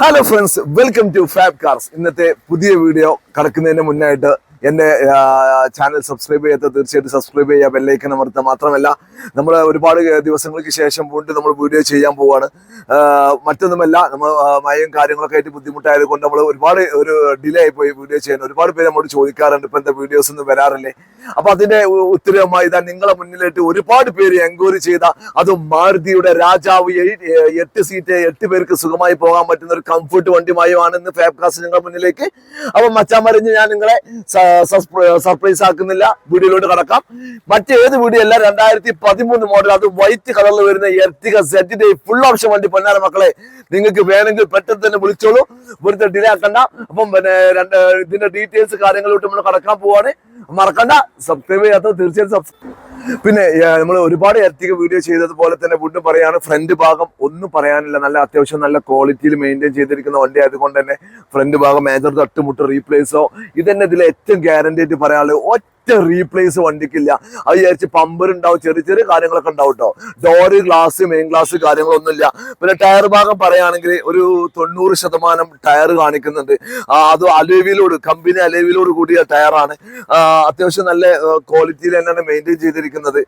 Hello friends welcome to fab cars ഇന്നത്തെ പുതിയ video കടക്കുന്നതിന് മുന്നായിട്ട് എന്റെ ചാനൽ സബ്സ്ക്രൈബ് ചെയ്യാത്ത തീർച്ചയായിട്ടും സബ്സ്ക്രൈബ് ചെയ്യുക ബെല്ലൈക്കൻ അമർത്തുക. മാത്രമല്ല നമ്മൾ ഒരുപാട് ദിവസങ്ങൾക്ക് ശേഷം വീണ്ടും നമ്മൾ വീഡിയോ ചെയ്യാൻ പോവാണ്. മറ്റൊന്നുമല്ല നമ്മൾ മയം കാര്യങ്ങളൊക്കെ ആയിട്ട് ബുദ്ധിമുട്ടായത് കൊണ്ട് നമ്മൾ ഒരുപാട് ഒരു ഡിലേ ആയിപ്പോയി പോയി വീഡിയോ ചെയ്യാൻ. ഒരുപാട് പേര് നമ്മോട് ചോദിക്കാറുണ്ട് ഇപ്പം എന്താ വീഡിയോസ് ഒന്നും വരാറില്ലേ? അപ്പൊ അതിന്റെ ഉത്തരവുമായി ഇതാ നിങ്ങളെ മുന്നിലായിട്ട് ഒരുപാട് പേര് എൻക്വയറി ചെയ്ത അതും മാരുതിയുടെ രാജാവ് എട്ട് സീറ്റ് എട്ട് പേർക്ക് സുഖമായി പോകാൻ പറ്റുന്ന ഒരു കംഫർട്ട് വണ്ടിയുമായാണ് ഇന്ന് ഫാബ്കാസ്റ്റ് നിങ്ങളുടെ മുന്നിലേക്ക്. അപ്പൊ മച്ചാമറിഞ്ഞ് ഞാൻ നിങ്ങളെ സർപ്രൈസ് ആക്കുന്നില്ല. വീഡിയോയിലോട്ട് കടക്കാം. മറ്റേത് വീഡിയോ അല്ല രണ്ടായിരത്തി പതിമൂന്ന് മോഡൽ അത് വൈറ്റ് കളറിൽ വരുന്ന എർത്തിക സെറ്റിന്റെ ഫുൾ ഓപ്ഷൻ വണ്ടി പൊന്നാര മക്കളെ. നിങ്ങൾക്ക് വേണമെങ്കിൽ പെട്ടെന്ന് തന്നെ വിളിച്ചോളൂ. വെറുതെ ഡിലേ ആക്കണ്ട. അപ്പം പിന്നെ രണ്ട് ഇതിന്റെ ഡീറ്റെയിൽസ് കാര്യങ്ങളിലോട്ട് നമ്മൾ കടക്കാൻ പോവാണ്. മറക്കണ്ട. സബ്സ്ക്രൈബ് ചെയ്യാത്ത തീർച്ചയായും സബ്സ്ക്രൈബ് പിന്നെ നമ്മൾ ഒരുപാട് എർത്തിക വീഡിയോ ചെയ്തതുപോലെ തന്നെ വീണ്ടും പറയാണ് ഫ്രണ്ട് ഭാഗം ഒന്നും പറയാനില്ല. നല്ല അത്യാവശ്യം നല്ല ക്വാളിറ്റിയിൽ മെയിന്റെയിൻ ചെയ്തിരിക്കുന്ന വണ്ടി ആയതുകൊണ്ട് തന്നെ ഫ്രണ്ട് ഭാഗം മേജർ തട്ടുമുട്ട് റീപ്ലേസോ ഇതന്നെ ഇതിൽ ഏറ്റവും ഗ്യാരണ്ടി ആയിട്ട് പറയാനുള്ളത് ഒറ്റ റീപ്ലേസ് വണ്ടിക്കില്ല. അത് വിചാരിച്ച് പമ്പർ ഉണ്ടാവും ചെറിയ ചെറിയ കാര്യങ്ങളൊക്കെ ഉണ്ടാവും കേട്ടോ ഡോറ് ഗ്ലാസ് മെയിൻ ഗ്ലാസ് കാര്യങ്ങളൊന്നുമില്ല. പിന്നെ ടയർ ഭാഗം പറയുകയാണെങ്കിൽ ഒരു തൊണ്ണൂറ് ശതമാനം ടയർ കാണിക്കുന്നുണ്ട്. അത് അലേവിലോട് കമ്പനി അലേവിലോട് കൂടിയ ടയറാണ് അത്യാവശ്യം നല്ല ക്വാളിറ്റിയിൽ തന്നെയാണ് മെയിന്റെയിൻ ചെയ്തിരിക്കുന്നത്.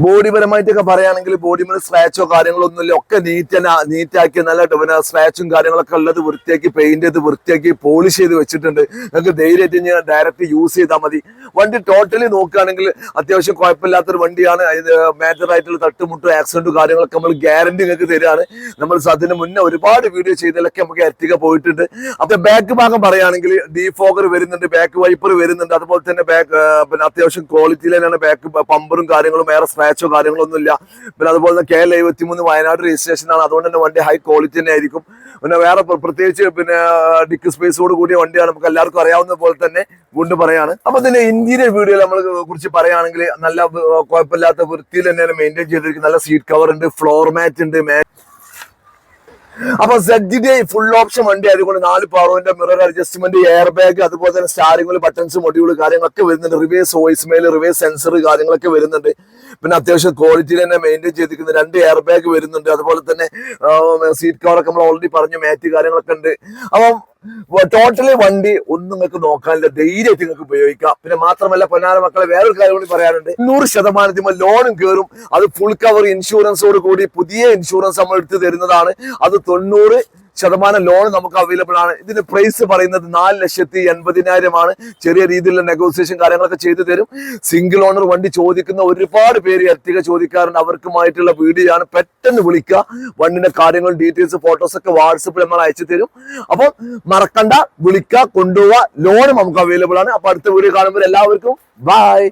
ബോഡി പരമായിട്ടൊക്കെ പറയുകയാണെങ്കിൽ ബോഡി മേലെ സ്ക്രാച്ചോ കാര്യങ്ങളോ ഒന്നുമില്ല. ഒക്കെ നീറ്റ് നീറ്റ് ആക്കി നല്ല പിന്നെ സ്ക്രാച്ചും കാര്യങ്ങളൊക്കെ ഉള്ളത് വൃത്തിയാക്കി പെയിന്റ് ചെയ്ത് വൃത്തിയാക്കി പോളിഷ് ചെയ്ത് വെച്ചിട്ടുണ്ട്. നിങ്ങൾക്ക് ധൈര്യമായിട്ട് ഞാൻ ഡയറക്റ്റ് യൂസ് ചെയ്താൽ മതി. വണ്ടി ടോട്ടലി നോക്കുകയാണെങ്കിൽ അത്യാവശ്യം കുഴപ്പമില്ലാത്തൊരു വണ്ടിയാണ്. ഇത് മേജറായിട്ടുള്ള തട്ടുമുട്ടും ആക്സിഡന്റും കാര്യങ്ങളൊക്കെ നമ്മൾ ഗ്യാരണ്ടി നിങ്ങൾക്ക് തരികയാണ്. നമ്മൾ അതിന് മുന്നേ ഒരുപാട് വീഡിയോ ചെയ്തതിലൊക്കെ നമുക്ക് എത്തിക പോയിട്ടുണ്ട്. അപ്പൊ ബാക്ക് ഭാഗം പറയുകയാണെങ്കിൽ ഡീഫോഗർ വരുന്നുണ്ട് ബാക്ക് വൈപ്പർ വരുന്നുണ്ട്. അതുപോലെ തന്നെ ബാക്ക് പിന്നെ അത്യാവശ്യം ക്വാളിറ്റിയിൽ തന്നെയാണ് ബാക്ക് പമ്പറും കാര്യങ്ങളും വേറെ സ്ക്രാച്ചോ കാര്യങ്ങളോ ഒന്നുമില്ല പിന്നെ അതുപോലെ തന്നെ കെ എൽ എഴുപത്തി മൂന്ന് വയനാട് രജിസ്ട്രേഷൻ ആണ്. അതുകൊണ്ട് തന്നെ വണ്ടി ഹൈ ക്വാളിറ്റി തന്നെ ആയിരിക്കും. പിന്നെ വേറെ പ്രത്യേകിച്ച് പിന്നെ ഡിക്ക് സ്പേസോട് കൂടിയ വണ്ടിയാണ് നമുക്ക് എല്ലാവർക്കും അറിയാവുന്ന പോലെ തന്നെ വീണ്ടും പറയാണ്. അപ്പൊ ഇതിന്റെ ഇന്റീരിയർ വീഡിയോ നമ്മൾ കുറിച്ച് പറയുകയാണെങ്കിൽ നല്ല കുഴപ്പമില്ലാത്ത വൃത്തിയിൽ തന്നെയാണ് മെയിന്റെയിൻ ചെയ്തിരിക്കുന്നത്. നല്ല സീറ്റ് കവർ ഉണ്ട് ഫ്ലോർ മാറ്റ് ഉണ്ട് അപ്പൊ സെഡിന്റെ ഫുൾ ഓപ്ഷൻ വണ്ടി ആയതുകൊണ്ട് നാല് പവറിന്റെ മിറർ അഡ്ജസ്റ്റ്മെന്റ് എയർ ബാഗ് അതുപോലെ തന്നെ സ്റ്റാറിംഗ് ബട്ടൺസ് മൊഡ്യൂൾ കാര്യങ്ങളൊക്കെ വരുന്നുണ്ട്. Reverse voice mail reverse sensor കാര്യങ്ങളൊക്കെ വരുന്നുണ്ട്. പിന്നെ അത്യാവശ്യം ക്വാളിറ്റി തന്നെ മെയിന്റെയിൻ ചെയ്തിരിക്കുന്ന രണ്ട് എയർ ബാഗ് വരുന്നുണ്ട്. അതുപോലെ തന്നെ സീറ്റ് കവറൊക്കെ നമ്മൾ ഓൾറെഡി പറഞ്ഞു മാറ്റ് കാര്യങ്ങളൊക്കെ ഉണ്ട്. അപ്പം ടോട്ടലി വണ്ടി ഒന്നും നിങ്ങൾക്ക് നോക്കാനില്ല. ധൈര്യമായിട്ട് നിങ്ങൾക്ക് ഉപയോഗിക്കാം. പിന്നെ മാത്രമല്ല പൊന്നാര മക്കളെ വേറൊരു കാര്യം കൂടി പറയാനുണ്ട്. നൂറ് ശതമാനത്തിന് ലോണും കയറും അത് ഫുൾ കവർ ഇൻഷുറൻസോട് കൂടി പുതിയ ഇൻഷുറൻസ് നമ്മൾ എടുത്തു തരുന്നതാണ്. അത് തൊണ്ണൂറ് ശതമാനം ലോൺ നമുക്ക് അവൈലബിൾ ആണ്. ഇതിന് പ്രൈസ് പറയുന്നത് നാല് ലക്ഷത്തി എൺപതിനായിരമാണ് ചെറിയ രീതിയിലുള്ള നെഗോസിയേഷൻ കാര്യങ്ങളൊക്കെ ചെയ്തു തരും. സിംഗിൾ ഓണർ വണ്ടി ചോദിക്കുന്ന ഒരുപാട് പേര് എത്തിക ചോദിക്കാറുണ്ട്. അവർക്കുമായിട്ടുള്ള വീഡിയോ ആണ് പെട്ടെന്ന് വിളിക്കുക. വണ്ടിന്റെ കാര്യങ്ങൾ ഡീറ്റെയിൽസ് ഫോട്ടോസ് ഒക്കെ വാട്സപ്പിൽ നമ്മൾ അയച്ചു തരും. അപ്പോൾ മറക്കണ്ട. വിളിക്കുക കൊണ്ടുപോവുക. ലോൺ നമുക്ക് അവൈലബിൾ ആണ്. അപ്പൊ അടുത്ത വീഡിയോ കാണുമ്പോൾ എല്ലാവർക്കും ബൈ